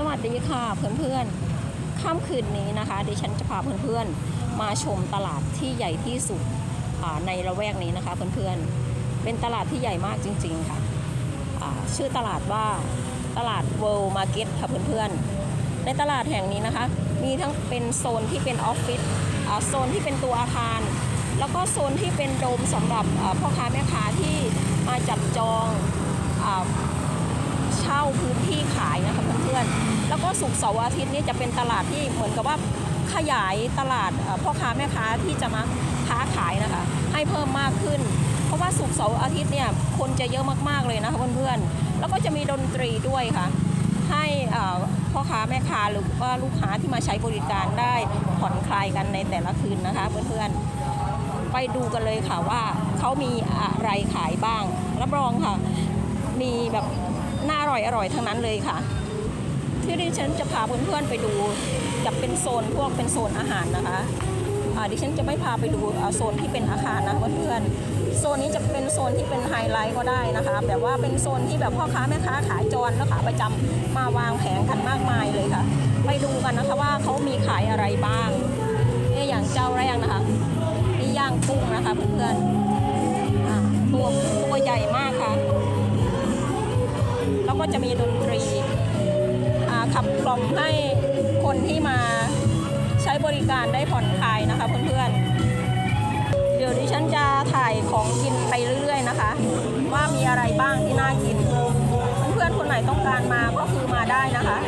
สวัสดีค่ะเพื่อนๆ ค่ำคืนนี้นะคะดิฉันจะพาเพื่อนๆ มาชมตลาดที่ใหญ่ที่สุดในละแวกนี้นะคะเพื่อนๆ เป็นตลาดที่ใหญ่มากจริงๆค่ะชื่อตลาดว่าตลาด World Market ค่ะเพื่อนๆ ในตลาดแห่งนี้นะคะ มีทั้งเป็นโซนที่เป็นออฟฟิศโซนที่เป็นตัวอาคาร แล้วก็โซนที่เป็นโดมสำหรับพ่อค้าแม่ค้าที่มาจับจองอ เช่าพื้นที่ขายนะคะเพื่อนๆแล้วก็ศุกเสาร์อาทิตย์นี่จะเป็นตลาดที่เหมือนกับว่าขยายตลาดพ่อค้าแม่ค้าที่จะมาค้าขายนะคะ ให้เพิ่มมากขึ้น เพราะว่าศุกเสาร์อาทิตย์เนี่ยคนจะเยอะมากๆเลยนะคะเพื่อนๆแล้วก็จะมีดนตรีด้วยค่ะให้พ่อค้าแม่ค้าหรือว่าลูกค้าที่มาใช้บริการได้ผ่อนคลายกันในแต่ละคืนนะคะ เพื่อนๆไปดูกันเลยค่ะว่าเขามีอะไรขายบ้างรับรองค่ะ มีแบบ น่าอร่อยอร่อยทั้งนั้นเลยค่ะ ที่ดิฉันจะพาเพื่อนๆไปดูจะเป็นโซนพวกเป็นโซนอาหารนะคะดิฉันจะไม่พาไปดูโซนที่เป็นอาคารนะเพื่อนๆโซนนี้จะเป็นโซนที่เป็นไฮไลท์ก็ได้นะคะแบบว่าเป็นโซนที่แบบพ่อค้าแม่ค้าขายจรและขาประจำมาวางแผงกันมากมายเลยค่ะ ไปดูกันนะคะว่าเขามีขายอะไรบ้างเนี่อย่างเจ้าแรกนะคะนี่ย่างกุ้งนะคะเพื่อนๆอ่าตัวตัวใหญ่มากค่ะ ก็จะมีดนตรีขับกล่อมให้คนที่มาใช้บริการได้ผ่อนคลายนะคะเพื่อนๆ เดี๋ยวดิฉันจะถ่ายของกินไปเรื่อยๆนะคะ ว่ามีอะไรบ้างที่น่ากิน เพื่อนๆคนไหนต้องการมาก็คือมาได้นะคะ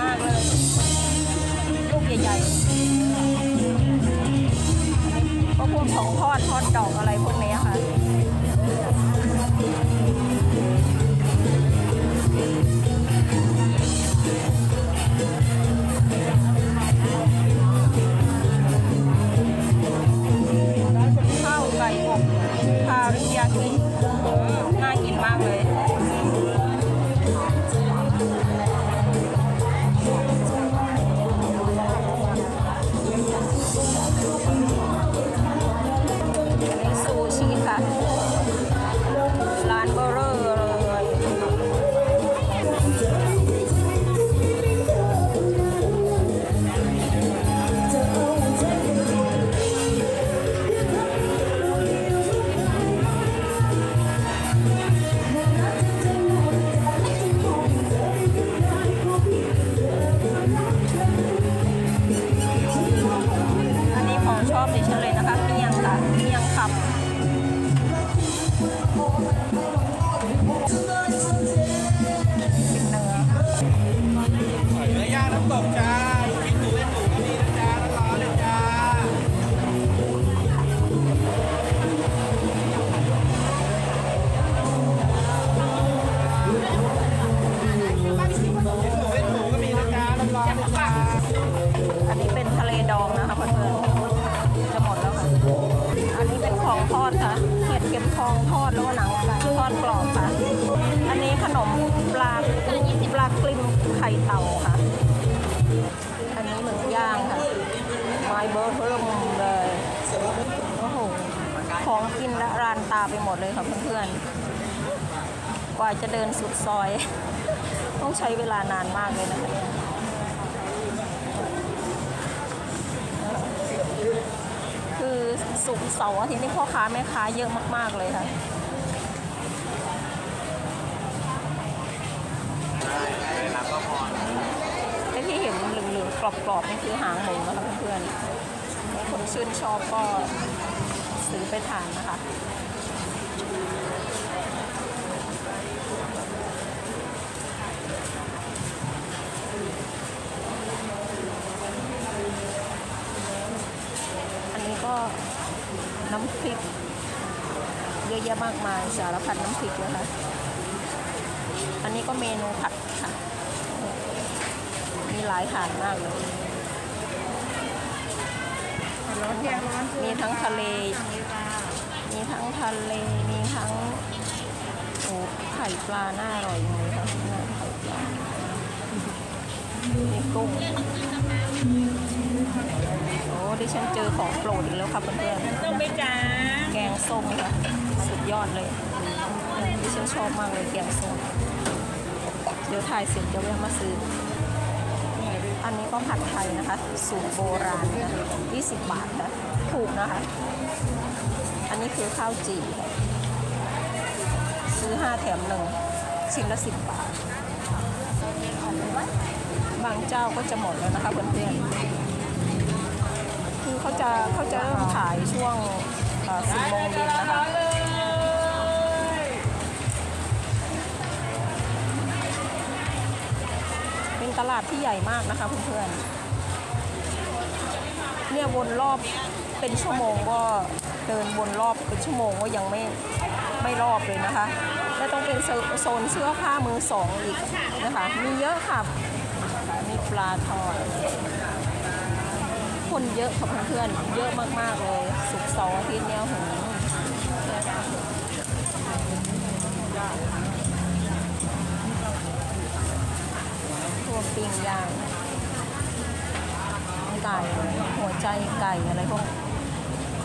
มากเลยลูกใหญ่ๆก็พวกของทอดทอดดอกอะไรพวกนี้ค่ะ อันนี้หมึกย่างค่ะไม้เบอร์เริ่มเลยโอ้โหของกินละรานตาไปหมดเลยค่ะเพื่อนๆ กว่าจะเดินสุดซอย ต้องใช้เวลานานมากเลยนะคะเนี่ยคือสุกเสาร์อาทิตย์นี่พ่อค้าแม่ค้าเยอะมากๆเลยค่ะ ไอ้ที่เห็นเหลืองๆ กรอบๆนี่คือหางหมูนะคะเพื่อนๆคนชื่นชอบก็ซื้อไปทานนะคะอันนี้ก็น้ำพริกเยอะแยะมากมายสารพัดน้ำพริกนะคะ อันนี้ก็เมนูผัดค่ะ มีหลายถาดมากเลยร้อนแค่ร้อนมีทั้งทะเล มีทั้งทะเล มีทั้งโอ้ไข่ปลาน่าอร่อยจังเลยค่ะน่าไข่ปลามีกุ้งโอ้ดิฉันเจอของโปรดอีกแล้วค่ะเพื่อนๆต้องไปจ้าแกงส้มค่ะสุดยอดเลยดิฉันชอบมากเลยแกงส้มเดี๋ยวถ่ายเสร็จจะแวะมาซื้อ อันนี้ก็ผัดไทยนะคะ สูตรโบราณ20 บาทค่ะถูกนะคะ อันนี้คือข้าวจี่ซื้อ 5 แถมหนึ่งชิ้นละ 10 บาท บางเจ้าก็จะหมดแล้วนะคะเพื่อนๆคือเขาจะเขาจะเริ่มขายช่วงสิบโมงเย็นนะคะ ตลาดที่ใหญ่มากนะคะเพื่อนๆเนี่ยวนรอบเป็นชั่วโมงก็เดินวนรอบเป็นชั่วโมงก็ยังไม่ไม่รอบเลยนะคะแล้วต้องเป็นโซนเสื้อผ้ามือสองอีกนะคะมีเยอะค่ะมีปลาทอดคนเยอะค่ะเพื่อนๆเยอะมากๆเลยสุกสาร์อาทิตย์เนี่ยหตั วปิ้งย่างไก่หัวใจไก่อะไรพวก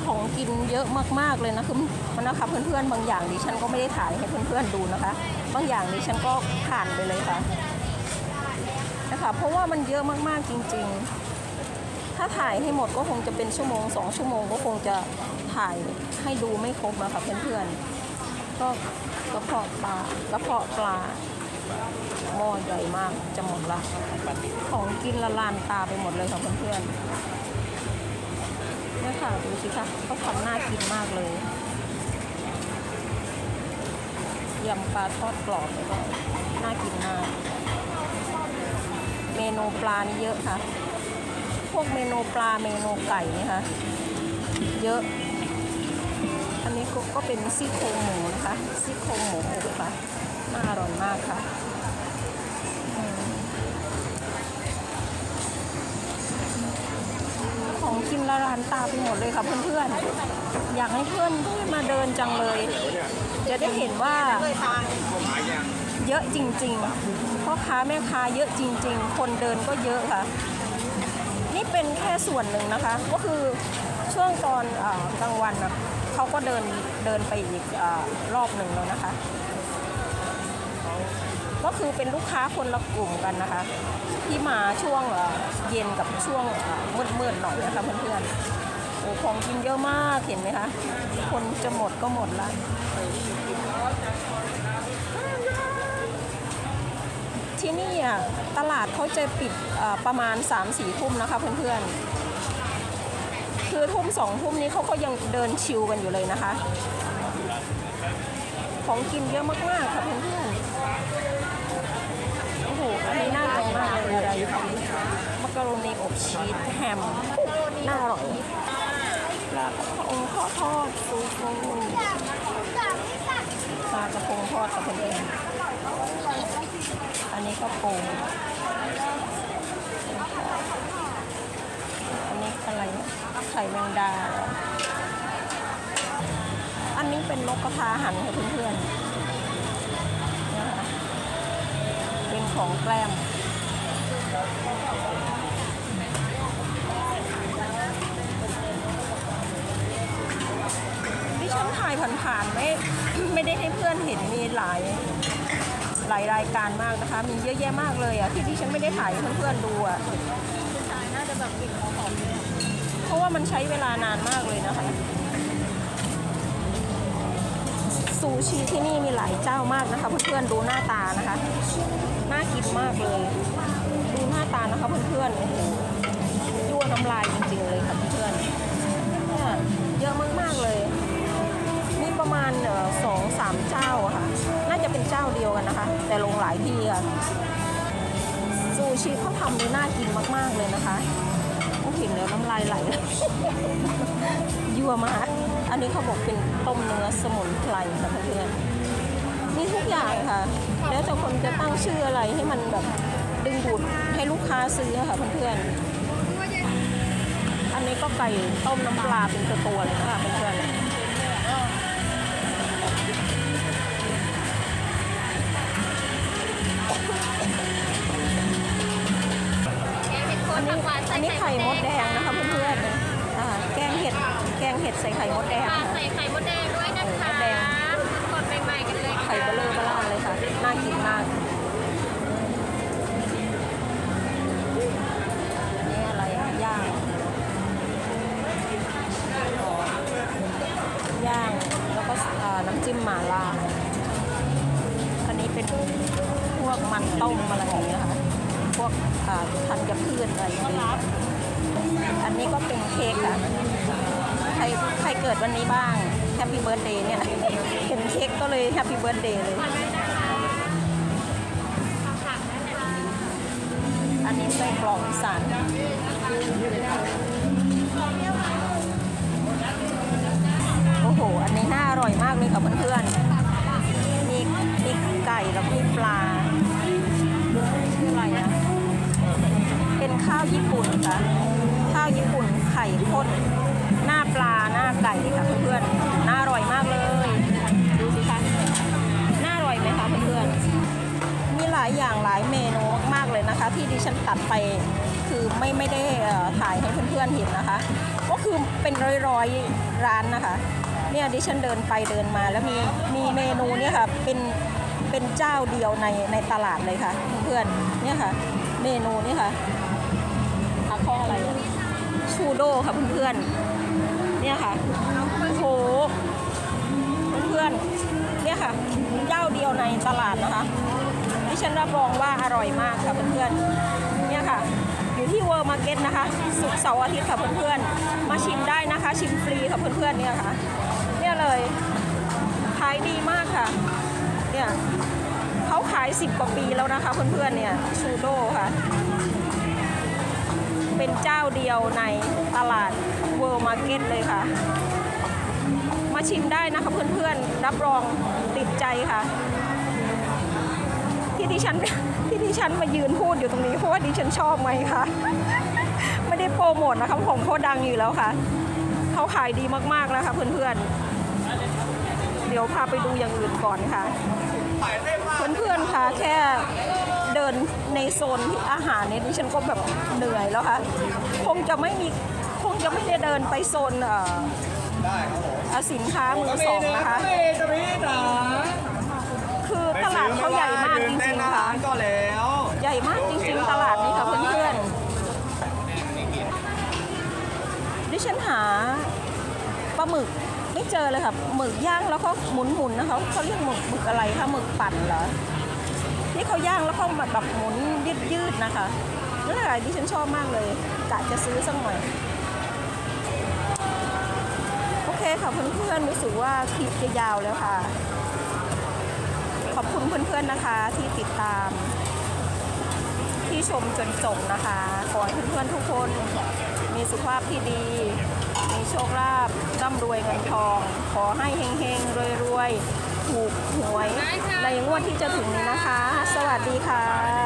ของกินเยอะมากๆเลยนะคือมันนะคะเพื่อนๆบางอย่างดิฉันก็ไม่ได้ถ่ายให้เพื่อนๆดูนะคะ บางอย่างดิฉันก็ผ่านไปเลยค่ะนะคะเพราะว่ามันเยอะมากๆจริง ๆ ถ้าถ่ายให้หมดก็คงจะเป็นชั่วโมงสองชั่วโมงก็คงจะถ่ายให้ดูไม่ครบอะคะเพื่อนๆก็กระเพาะปลากระเพาะปลา หม้อใหญ่มากจะหมดละ ของกินละลานตาไปหมดเลยค่ะเพื่อนๆเนี่ยค่ะดูสิค่ะเขาทำน่ากินมากเลยยำปลาทอดกรอบแล้วก็น่ากินมาก เมนูปลานี่เยอะค่ะ พวกเมนูปลาเมนูไก่นี่ค่ะ เยอะ อันนี้ก็ก็เป็นซี่โครงหมูนะคะซี่โครงหมูอบค่ะ น่าอร่อยมากค่ะของกินละลานตาไปหมดเลยค่ะเพื่อนๆ อยากให้เพื่อนมาเดินจังเลย จะได้เห็นว่าเยอะจริงๆพ่อค้าแม่ค้าเยอะจริง ๆ คนเดินก็เยอะค่ะ นี่เป็นแค่ส่วนหนึ่งนะคะ ก็คือช่วงตอนกลางวันนะเขาก็เดินเดินไปอีกอรอบหนึ่งแล้วนะคะ ก็คือเป็นลูกค้าคนละกลุ่มกันนะคะ ที่มาช่วงเย็นกับช่วงมืดๆหน่อยนะคะเพื่อนๆโอ้ของกินเยอะมากเห็นไหมคะคนจะหมดก็หมดละที่นี่อะตลาดเขาจะปิดประมาณ 3-4ทุ่มนะคะเพื่อนๆ คือทุ่มสองทุ่มนี้เขาก็ยังเดินชิวกันอยู่เลยนะคะ ของกินเยอะมากๆค่ะเพื่อนๆ ชีสแฮมน่าอร่อยปลากระพงทอดทอดซูฟูปลากระพงทอดกับเพื่อนอันนี้ก็ปูอันนี้อะไรไข่แมงดา อันนี้เป็นนกกระทาหันค่ะเพื่อนๆเป็นของแกล้ม ฉันถ่ายผ่านๆไม่ไม่ได้ให้เพื่อนเห็นมีหลายหลายรายการมากนะคะ มีเยอะแยะมากเลยอะที่ที่ฉันไม่ได้ถ่ายให้เพื่อนๆดูอะน่าจะแบบกินของหอมเพราะว่ามันใช้เวลานานมากเลยนะคะซูชิที่นี่มีหลายเจ้ามากนะคะเพื่อนๆดูหน้าตานะคะน่ากินมากเลย ดูหน้าตานะคะเพื่อนๆโอ้โหยั่วน้ำลายจริงๆเลยค่ะเพื่อนๆเนี่ยเยอะมากๆเลย ประมาณสองสามเจ้าค่ะ น่าจะเป็นเจ้าเดียวกันนะคะ แต่ลงหลายที่ค่ะซูชิเขาทำได้น่ากินมาก ๆ เลยนะคะโอ้เห็นแล้วน้ำลายไหลยั่วมาก อันนี้เขาบอกเป็นต้มเนื้อสมุนไพรค่ะเพื่อนๆนี่ทุกอย่างค่ะ แล้วแต่คนจะตั้งชื่ออะไรให้มันแบบดึงดูดให้ลูกค้าซื้อค่ะเพื่อนๆอันนี้ก็ไก่ต้มน้ำปลาเป็นตัวๆเลยนะคะเพื่อนๆ อันนี้อันนี้ไข่มดแดงนะคะเพื่อนๆอ่าแกงเห็ดแกงเห็ดใส่ไข่มดแดงค่ะค่ะใส่ไข่มดแดงด้วยนะคะไข่มดแดงสดใหม่ๆกันเลยค่ะไข่เบลอเบล่าเลยค่ะน่ากินมากอันนี้อะไรอะย่างอ๋อย่างแล้วก็อ่าน้ำจิ้มหม่าล่าอันนี้เป็นพวกมันต้มอะไรอย่างเงี้ยค่ะพ วกอ่าธัญพืชอะไรอย่างเงี้ยอันนี้ก็เป็นเค้กค่ะใครใครเกิดวันนี้บ้างแฮปปี้เบิร์ดเดย์เนี่ยเห็นเค้กก็เลยแฮปปี้เบิร์ดเดย์เลยอันนี้ไส้กรอกอีสานโอ้โห อันนี้น่าอร่อยมากเลยค่ะเพื่อนๆมีมีไก่แล้วมีปลาอะไรนะ ข้าวญี่ปุ่นค่ะ ข้าวญี่ปุ่นไข่ข้นหน้าปลาหน้าไก่ค่ะเพื่อนๆน่าอร่อยมากเลย ดูสิคะน่าอร่อยไหมคะเพื่อนๆมีหลายอย่างหลายเมนูมากๆเลยนะคะ ที่ดิฉันตัดไปคือไม่ไม่ได้ถ่ายให้เพื่อนๆเห็นนะคะ ก็คือเป็นร้อยๆร้านนะคะเนี่ยดิฉันเดินไปเดินมาแล้วมีมีเมนูเนี่ยค่ะเป็นเป็นเจ้าเดียวในในตลาดเลยค่ะ เพื่อนเนี่ยค่ะ เมนูนี่ค่ะ ชูโดค่ะเพื่อนๆ เนี่ยค่ะ โอ้โห เพื่อนๆ เนี่ยค่ะเจ้าเดียวในตลาดนะคะ ดิฉันรับรองว่าอร่อยมากค่ะเพื่อนๆ เนี่ยค่ะ อยู่ที่เวิร์มาร์เก็ตนะคะ สุกร์เสาร์อาทิตย์ค่ะเพื่อนๆ มาชิมได้นะคะ ชิมฟรีค่ะเพื่อนๆ เนี่ยค่ะ เนี่ยเลย ขายดีมากค่ะ เนี่ยเขาขาย 10 กว่าปีแล้วนะคะเพื่อนๆ เนี่ย ชูโดค่ะ เป็นเจ้าเดียวในตลาดเวิร์มาร์เก็ตเลยค่ะ มาชิมได้นะคะเพื่อนๆ รับรองติดใจค่ะ ที่ดิฉันที่ดิฉันมายืนพูดอยู่ตรงนี้เพราะว่าดิฉันชอบไหมคะไม่ได้โปรโมทนะคะผมเขาดังอยู่แล้วค่ะเขาขายดีมากๆแล้วค่ะเพื่อนๆ เดี๋ยวพาไปดูอย่างอื่นก่อนค่ะ เพื่อนๆค่ะแค่ เดินในโซนที่อาหารเนี่ยดิฉันก็แบบเหนื่อยแล้วค่ะ คงจะไม่มีคงจะไม่ได้เดินไปโซนเอ่อสินค้ามือสองนะคะ คือตลาดเขาใหญ่มากจริงๆค่ะ ก็แล้ว ใหญ่มากจริงๆตลาดนี้ค่ะเพื่อนๆดิฉันหาปลาหมึกไม่เจอเลยค่ะหมึกย่างแล้วก็หมุนๆนะคะเขาเรียกหมึกหมึกอะไรคะหมึกปั่นเหรอ ที่เขาย่างแล้วก็แบบหมุนยืดๆนะคะนั่นแหละดิฉันชอบมากเลยกะจะซื้อสักหน่อย โอเคค่ะเพื่อนๆรู้สึกว่าคลิปจะยาวแล้วค่ะ ขอบคุณเพื่อนๆนะคะที่ติดตาม ที่ชมจนจบนะคะ ขอให้เพื่อนๆทุกคนมีสุขภาพที่ดี มีโชคลาภร่ำรวยเงินทอง ขอให้เฮงๆรวยๆ ถูกหวยในงวดที่จะถึงนี้นะคะ สวัสดีค่ะ